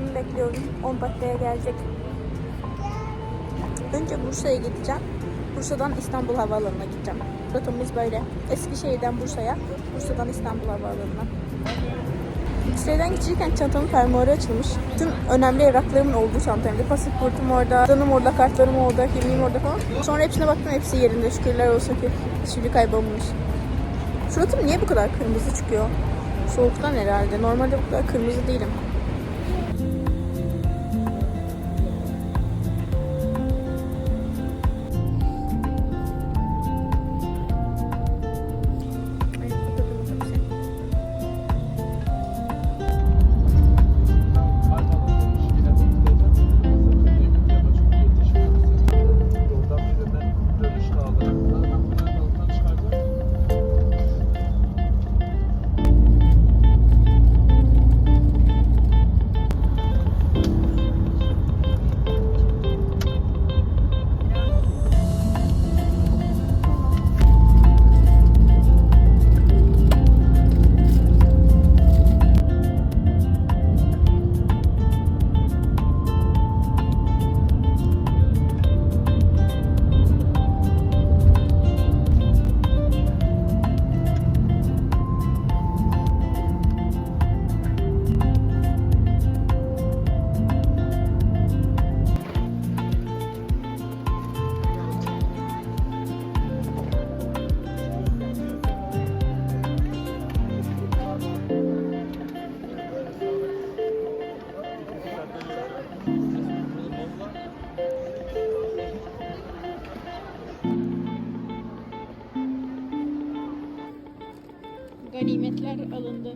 bekliyorum. 10 dakikaya gelecek. Önce Bursa'ya gideceğim. Bursa'dan İstanbul Havaalanı'na gideceğim. Rotamız böyle. Eskişehir'den Bursa'ya, Bursa'dan İstanbul Havaalanı'na. X-ray'den geçirken çantamın fermuarı açılmış. Tüm önemli evraklarımın olduğu çantamda. Pasaportum orada, canım orada, kartlarım orada, kimliğim orada falan. Sonra hepsine baktım hepsi yerinde. Şükürler olsun ki hiçbiri kaybolmamış. Suratım niye bu kadar kırmızı çıkıyor? Soğuktan herhalde. Normalde bu kadar kırmızı değilim. Alındı.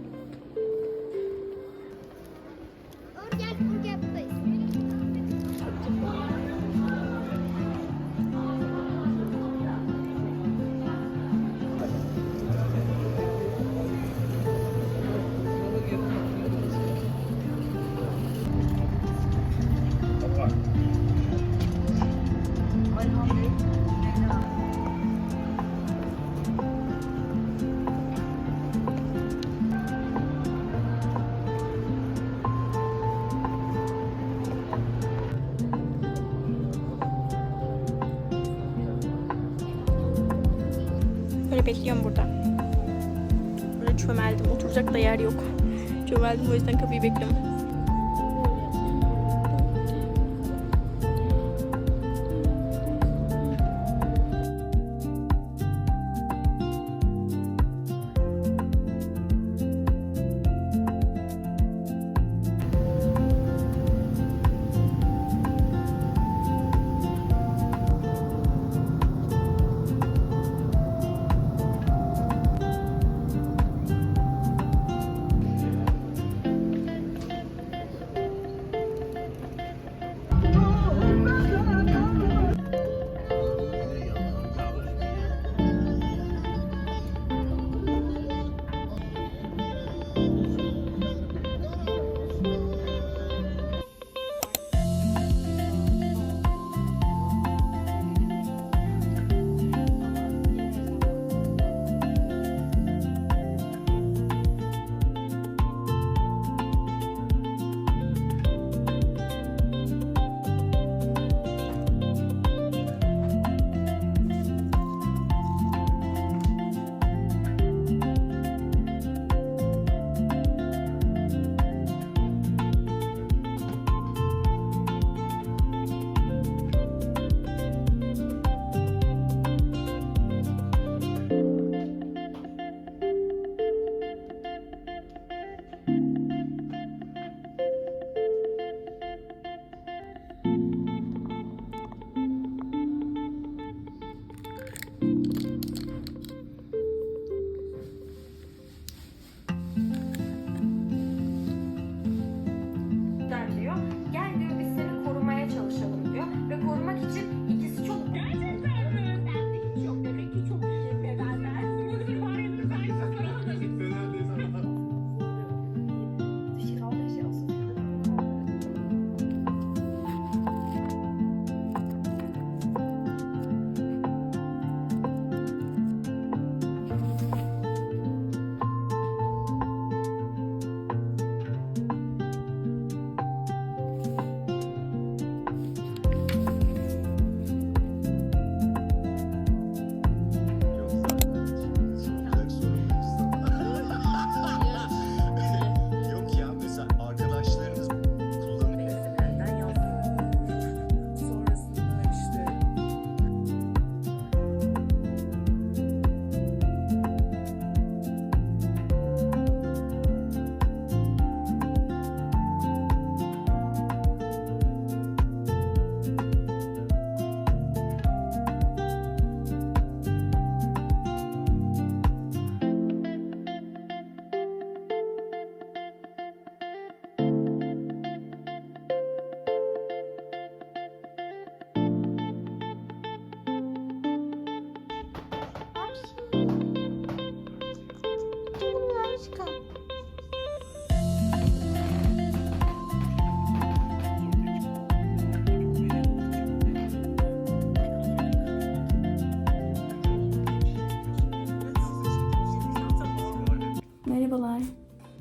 Bekliyorum burada. Böyle çömeldim. Oturacak da yer yok. Çömeldim o yüzden kapıyı bekliyorum.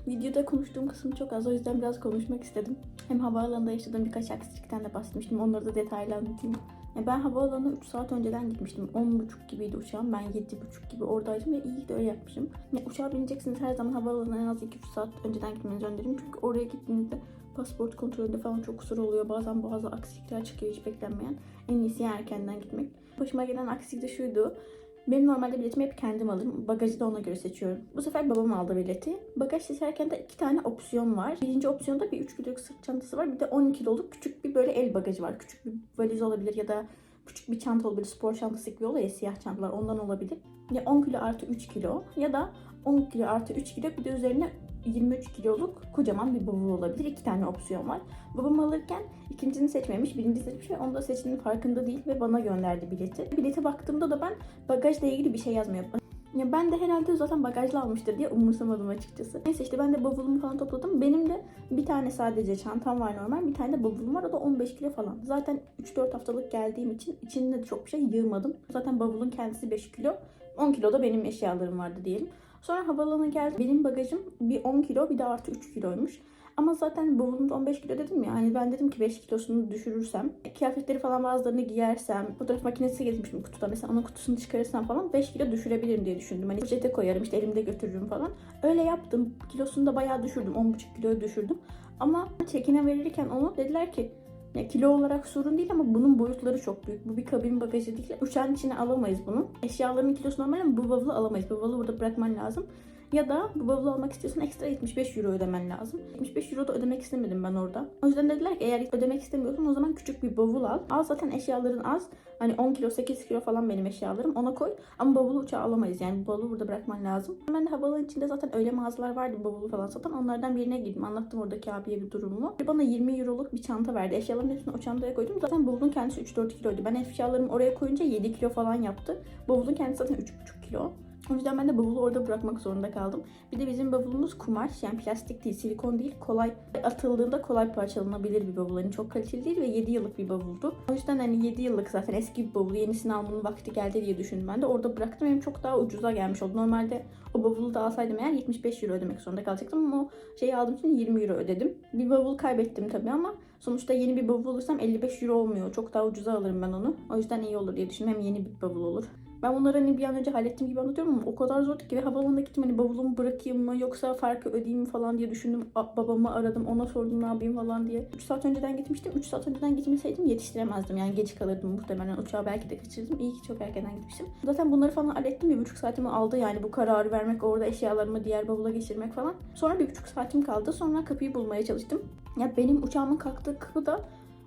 Videoda konuştuğum kısım çok az. O yüzden biraz konuşmak istedim. Hem havaalanında yaşadığım birkaç aksilikten de bahsetmiştim. Onları da detaylı anlatayım. Ben havaalanına 3 saat önceden gitmiştim. 10.30 gibiydi uçağım. Ben 7.30 gibi oradaydım ve iyi de öyle yapmışım. Ya uçağa bineceksiniz her zaman havaalanına en az 2-3 saat önceden gitmenizi öneririm. Çünkü oraya gittiğinizde pasaport kontrolünde falan çok kusur oluyor. Bazen bazı aksilikler çıkıyor hiç beklenmeyen. En iyisi erkenden gitmek. Başıma gelen aksilik de şuydu. Benim normalde biletimi hep kendim alırım. Bagajı da ona göre seçiyorum. Bu sefer babam aldı bileti. Bagaj seçerken de iki tane opsiyon var. Birinci opsiyonda bir 3 kiloluk sırt çantası var. Bir de 10 kiloluk küçük bir böyle el bagajı var. Küçük bir valiz olabilir ya da küçük bir çanta olabilir. Spor çantası gibi oluyor ya siyah çantalar ondan olabilir. Ya 10 kilo artı 3 kilo ya da 10 kilo artı 3 kilo bir de üzerine 23 kiloluk kocaman bir bavul olabilir. İki tane opsiyon var. Babam alırken ikincisini seçmemiş, birinci seçmiş ve onu da seçtiğinin farkında değil ve bana gönderdi bileti. Bilete baktığımda da ben bagajla ilgili bir şey yazmıyor. Ya ben de herhalde zaten bagajla almıştır diye umursamadım açıkçası. Neyse işte ben de bavulumu falan topladım. Benim de bir tane sadece çantam var normal. Bir tane de bavulum var. O da 15 kilo falan. Zaten 3-4 haftalık geldiğim için içinde de çok bir şey yığmadım. Zaten bavulun kendisi 5 kilo. 10 kilo da benim eşyalarım vardı diyelim. Sonra havaalanına geldim. Benim bagajım bir 10 kilo bir de artı 3 kiloymuş. Ama zaten bavulumda 15 kilo dedim ya. Hani ben dedim ki 5 kilosunu düşürürsem, kıyafetleri falan bazılarını giyersem, fotoğraf makinesi getirmişim kutuda. Mesela onun kutusunu çıkarırsam falan 5 kilo düşürebilirim diye düşündüm. Hani poşete koyarım işte elimde götürürüm falan. Öyle yaptım. Kilosunu da bayağı düşürdüm. 10,5 kiloya düşürdüm. Ama çekine verirken onu dediler ki ya kilo olarak sorun değil ama bunun boyutları çok büyük. Bu bir kabin bagajı değil. Uçağın içine alamayız bunu. Eşyaların kilosu normal ama bu bavulu alamayız. Bu bavulu burada bırakman lazım. Ya da bu bavulu almak istiyorsan ekstra 75 euro ödemen lazım. 75 euro da ödemek istemedim ben orada. O yüzden dediler ki eğer ödemek istemiyorsan o zaman küçük bir bavul al. Al zaten eşyaların az. Hani 10 kilo 8 kilo falan benim eşyalarım ona koy. Ama bavulu uçağa alamayız yani bavulu burada bırakman lazım. Ben de havaalanı içinde zaten öyle mağazalar vardı bavulu falan satan. Onlardan birine girdim. Anlattım oradaki abiye bir durumu. Bana 20 euroluk bir çanta verdi. Eşyaların hepsini o çantaya koydum. Zaten bavulun kendisi 3-4 kiloydu. Ben eşyalarımı oraya koyunca 7 kilo falan yaptı. Bavulun kendisi zaten 3,5 kilo. O yüzden ben de bavulu orada bırakmak zorunda kaldım. Bir de bizim bavulumuz kumaş yani plastik değil, silikon değil. Kolay atıldığında kolay parçalanabilir bir bavul. Yani çok kaliteli değil ve 7 yıllık bir bavuldu. O yüzden hani 7 yıllık zaten eski bir bavul. Yenisini almanın vakti geldi diye düşündüm ben de. Orada bıraktım. Benim çok daha ucuza gelmiş oldu. Normalde o bavulu da alsaydım eğer 75 euro ödemek zorunda kalacaktım ama o şeyi aldığım için 20 euro ödedim. Bir bavul kaybettim tabii ama sonuçta yeni bir bavul alırsam 55 euro olmuyor. Çok daha ucuza alırım ben onu. O yüzden iyi olur diye düşündüm. Hem yeni bir bavul olur. Ben bunları hani bir an önce hallettiğim gibi anlatıyorum ama o kadar zordu ki ve havaalanına gittim hani bavulumu bırakayım mı yoksa farkı ödeyeyim mi falan diye düşündüm. A- babamı aradım ona sordum ne yapayım falan diye. 3 saat önceden gitmiştim. 3 saat önceden gitmeseydim yetiştiremezdim. Yani geç kalırdım muhtemelen uçağı belki de kaçırırdım. İyi ki çok erkenden gitmiştim. Zaten bunları falan hallettim. Bir buçuk saatimi aldı yani bu kararı vermek orada eşyalarımı diğer bavula geçirmek falan. Sonra bir buçuk saatim kaldı. Sonra kapıyı bulmaya çalıştım. Ya benim uçağımın kalktığı kapı da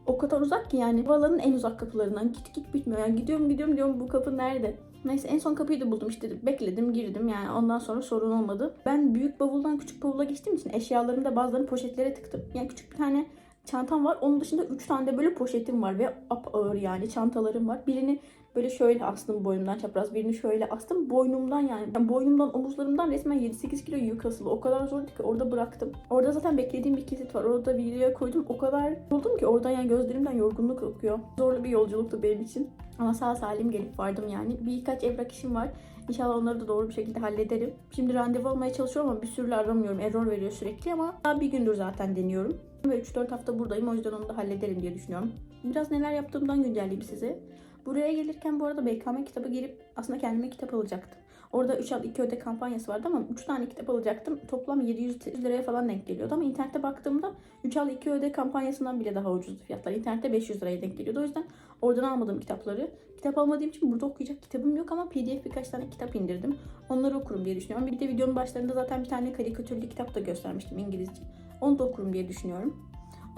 o kadar uzak ki yani. Havaalanının en uzak kapılarından. Git git bitmiyor. Yani gidiyorum gidiyorum diyorum bu kapı nerede? Neyse en son kapıyı da buldum işte bekledim girdim yani ondan sonra sorun olmadı. Ben büyük bavuldan küçük bavula geçtiğim için eşyalarımı da bazılarını poşetlere tıktım. Yani küçük bir tane çantam var. Onun dışında 3 tane de böyle poşetim var ve ap ağır yani çantalarım var. Birini böyle şöyle astım boynumdan çapraz. Birini şöyle astım boynumdan yani. yani boynumdan omuzlarımdan resmen 7-8 kilo yük asılı. O kadar zordu ki orada bıraktım. Orada zaten beklediğim bir kesit var. Orada videoya koydum. O kadar yoruldum ki oradan yani gözlerimden yorgunluk akıyor. Zorlu bir yolculuktu benim için. Ama sağ salim gelip vardım yani. Birkaç evrak işim var. İnşallah onları da doğru bir şekilde hallederim. Şimdi randevu almaya çalışıyorum ama bir sürü aramıyorum. Error veriyor sürekli ama daha bir gündür zaten deniyorum. Ve 3-4 hafta buradayım o yüzden onu da hallederim diye düşünüyorum. Biraz neler yaptığımdan güncelleyeyim size. Buraya gelirken bu arada BKM kitabı girip aslında kendime kitap alacaktım. Orada 3 al 2 öde kampanyası vardı ama 3 tane kitap alacaktım. Toplam 700 liraya falan denk geliyordu ama internette baktığımda 3 al 2 öde kampanyasından bile daha ucuzdu fiyatlar. İnternette 500 liraya denk geliyordu. O yüzden oradan almadım kitapları. Kitap almadığım için burada okuyacak kitabım yok ama PDF birkaç tane kitap indirdim. Onları okurum diye düşünüyorum. Bir de videonun başlarında zaten bir tane karikatürlü kitap da göstermiştim İngilizce. Onu da okurum diye düşünüyorum.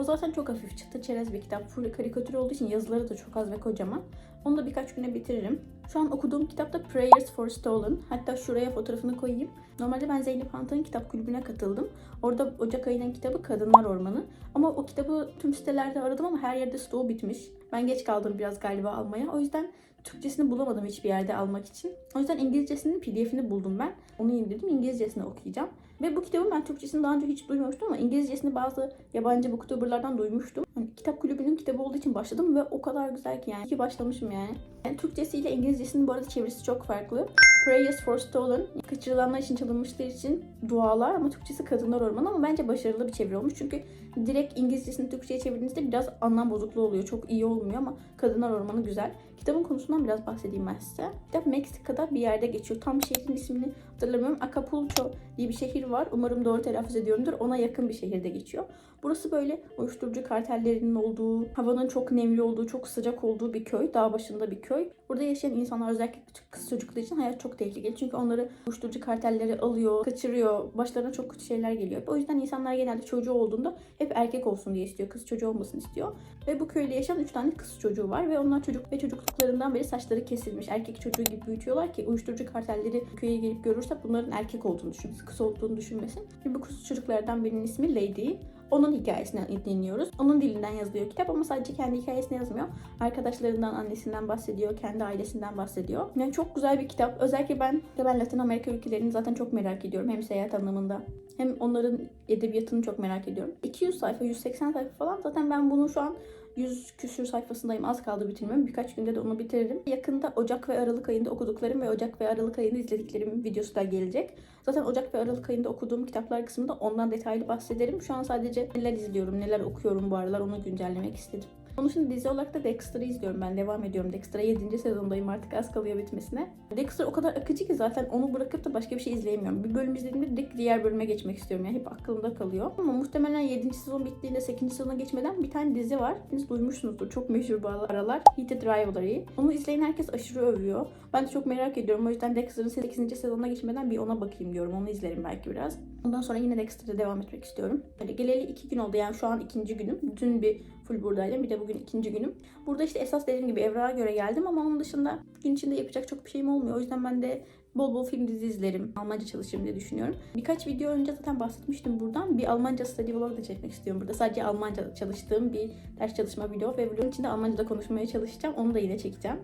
O zaten çok hafif çıtı çerez bir kitap. Full karikatür olduğu için yazıları da çok az ve kocaman. Onu da birkaç güne bitiririm. Şu an okuduğum kitap da Prayers for Stolen. Hatta şuraya fotoğrafını koyayım. Normalde ben Zeynep Hantan'ın kitap kulübüne katıldım. Orada Ocak ayının kitabı Kadınlar Ormanı. Ama o kitabı tüm sitelerde aradım ama her yerde stoğu bitmiş. Ben geç kaldım biraz galiba almaya. O yüzden Türkçesini bulamadım hiçbir yerde almak için. O yüzden İngilizcesinin pdf'ini buldum ben. Onu indirdim. İngilizcesini okuyacağım. Ve bu kitabın ben Türkçesini daha önce hiç duymamıştım ama İngilizcesini bazı yabancı booktuberlardan duymuştum. Hani kitap kulübünün kitabı olduğu için başladım ve o kadar güzel ki yani. Ki başlamışım yani. yani. Türkçesiyle İngilizcesinin bu arada çevirisi çok farklı. Prayers for Stolen, kaçırılanlar için çalınmışlar için dualar ama Türkçesi kadınlar ormanı ama bence başarılı bir çeviri olmuş. Çünkü direkt İngilizcesini Türkçe'ye çevirdiğinizde biraz anlam bozukluğu oluyor. Çok iyi olmuyor ama kadınlar ormanı güzel. Kitabın konusundan biraz bahsedeyim ben size. Kitap Meksika'da bir yerde geçiyor. Tam şehrin ismini hatırlamıyorum. Acapulco diye bir şehir var. Umarım doğru telaffuz ediyorumdur. Ona yakın bir şehirde geçiyor. Burası böyle uyuşturucu kartellerinin olduğu, havanın çok nemli olduğu, çok sıcak olduğu bir köy. Dağ başında bir köy. Burada yaşayan insanlar özellikle küçük kız çocukları için hayat çok tehlikeli. Çünkü onları uyuşturucu kartelleri alıyor, kaçırıyor. Başlarına çok kötü şeyler geliyor. O yüzden insanlar genelde çocuğu olduğunda hep erkek olsun diye istiyor. Kız çocuğu olmasını istiyor. Ve bu köyde yaşayan 3 tane kız çocuğu var ve onlar çocuk ve çocukluklarından beri saçları kesilmiş. Erkek çocuğu gibi büyütüyorlar ki uyuşturucu kartelleri köye gelip görürse bunların erkek olduğunu düşünsün, kız olduğunu düşünmesin. Ve bu kız çocuklardan birinin ismi Lady. Onun hikayesinden dinliyoruz. Onun dilinden yazılıyor kitap ama sadece kendi hikayesini yazmıyor. Arkadaşlarından, annesinden bahsediyor, kendi ailesinden bahsediyor. Yani çok güzel bir kitap. Özellikle ben ben Latin Amerika ülkelerini zaten çok merak ediyorum. Hem seyahat anlamında hem onların edebiyatını çok merak ediyorum. 200 sayfa, 180 sayfa falan. Zaten ben bunu şu an 100 küsür sayfasındayım. Az kaldı bitirmem. Birkaç günde de onu bitiririm. Yakında Ocak ve Aralık ayında okuduklarım ve Ocak ve Aralık ayında izlediklerim videosu da gelecek. Zaten Ocak ve Aralık ayında okuduğum kitaplar kısmında ondan detaylı bahsederim. Şu an sadece neler izliyorum, neler okuyorum bu aralar onu güncellemek istedim. Onun için dizi olarak da Dexter'ı izliyorum ben. Devam ediyorum. Dexter'a 7. sezondayım artık az kalıyor bitmesine. Dexter o kadar akıcı ki zaten onu bırakıp da başka bir şey izleyemiyorum. Bir bölüm izlediğimde direkt diğer bölüme geçmek istiyorum. Yani hep aklımda kalıyor. Ama muhtemelen 7. sezon bittiğinde 8. sezona geçmeden bir tane dizi var. Hepiniz duymuşsunuzdur. Çok meşhur bu aralar. Heated Rivalry. Onu izleyen herkes aşırı övüyor. Ben de çok merak ediyorum. O yüzden Dexter'ın 8. sezonuna geçmeden bir ona bakayım diyorum. Onu izlerim belki biraz. Ondan sonra yine Dexter'da devam etmek istiyorum. Böyle geleli iki gün oldu. Yani şu an ikinci günüm. Dün bir full buradaydım. Bir de bugün ikinci günüm. Burada işte esas dediğim gibi evrağa göre geldim ama onun dışında gün içinde yapacak çok bir şeyim olmuyor. O yüzden ben de bol bol film dizi izlerim. Almanca çalışırım diye düşünüyorum. Birkaç video önce zaten bahsetmiştim buradan. Bir Almanca study vlog da çekmek istiyorum burada. Sadece Almanca çalıştığım bir ders çalışma video ve vlogun içinde Almanca'da konuşmaya çalışacağım. Onu da yine çekeceğim.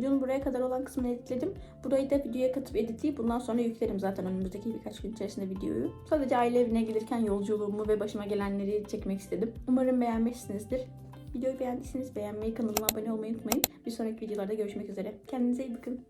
Videonun buraya kadar olan kısmını editledim. Burayı da videoya katıp editleyip bundan sonra yüklerim zaten önümüzdeki birkaç gün içerisinde videoyu. Sadece aile evine gelirken yolculuğumu ve başıma gelenleri çekmek istedim. Umarım beğenmişsinizdir. Videoyu beğendiyseniz beğenmeyi, kanalıma abone olmayı unutmayın. Bir sonraki videolarda görüşmek üzere. Kendinize iyi bakın.